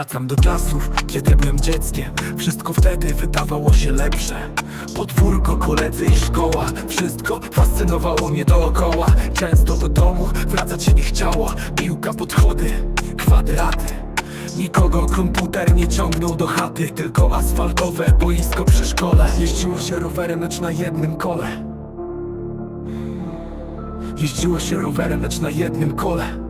Wracam do czasów, kiedy byłem dzieckiem. Wszystko wtedy wydawało się lepsze. Podwórko, koledzy i szkoła. Wszystko fascynowało mnie dookoła. Często do domu wracać się nie chciało. Piłka, podchody, kwadraty. Nikogo komputer nie ciągnął do chaty. Tylko asfaltowe boisko przy szkole. Jeździło się rowerem, lecz na jednym kole. Jeździło się rowerem, lecz na jednym kole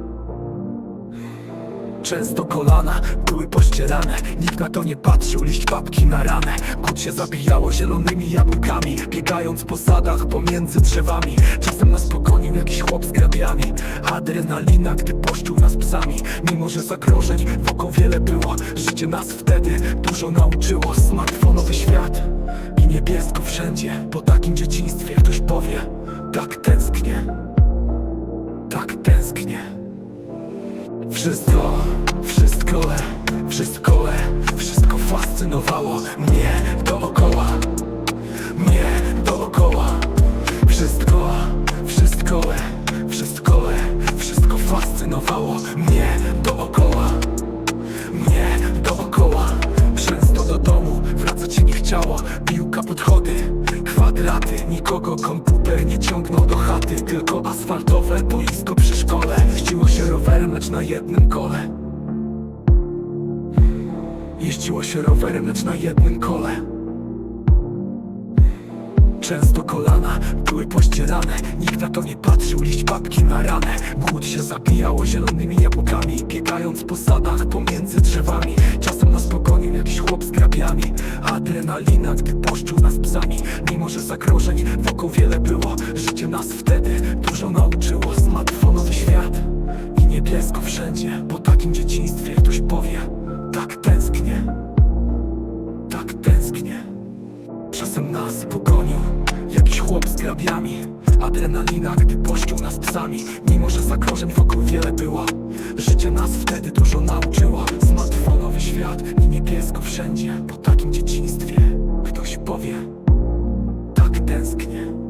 Często kolana były pościerane Nikt na to nie patrzył, liść papki na ranę. Głód się zabijało zielonymi jabłkami Biegając po sadach pomiędzy drzewami. Czasem nas pogonił jakiś chłop z grabiami. Adrenalina, gdy pościł nas psami. Mimo, że zagrożeń wokół wiele było Życie nas wtedy dużo nauczyło. Smartfonowy świat i niebiesko wszędzie. Po takim dzieciństwie ktoś powie Tak tęsknię Tak tęsknię wszystko, wszystko, wszystko, wszystko fascynowało mnie dookoła, mnie dookoła. Wszystko, nikogo komputer nie ciągnął do chaty, tylko asfaltowe boisko przy szkole. Jeździło się rowerem, lecz na jednym kole. Jeździło się rowerem, lecz na jednym kole. Często kolana były pościerane Nikt na to nie patrzył, liść babki na ranę. Głód się zabijało zielonymi jabłkami Biegając po sadach pomiędzy drzewami. Czasem nas pogonił jakiś chłop z grabiami. Adrenalina, gdy poszczuł nas psami. Mimo, że zagrożeń wokół wiele było Życie nas wtedy dużo nauczyło. Smartfonowy świat i niebiesko wszędzie. Po takim dzieciństwie ktoś powie Tak tęsknię Tak tęsknię. Czasem nas pogonił jakiś chłop z grabiami. Adrenalina, gdy pościł nas psami. Mimo, że zagrożeń wokół wiele było Życie nas wtedy dużo nauczyło. Smartfonowy świat i niebiesko wszędzie. Po takim dzieciństwie ktoś powie Tak tęsknię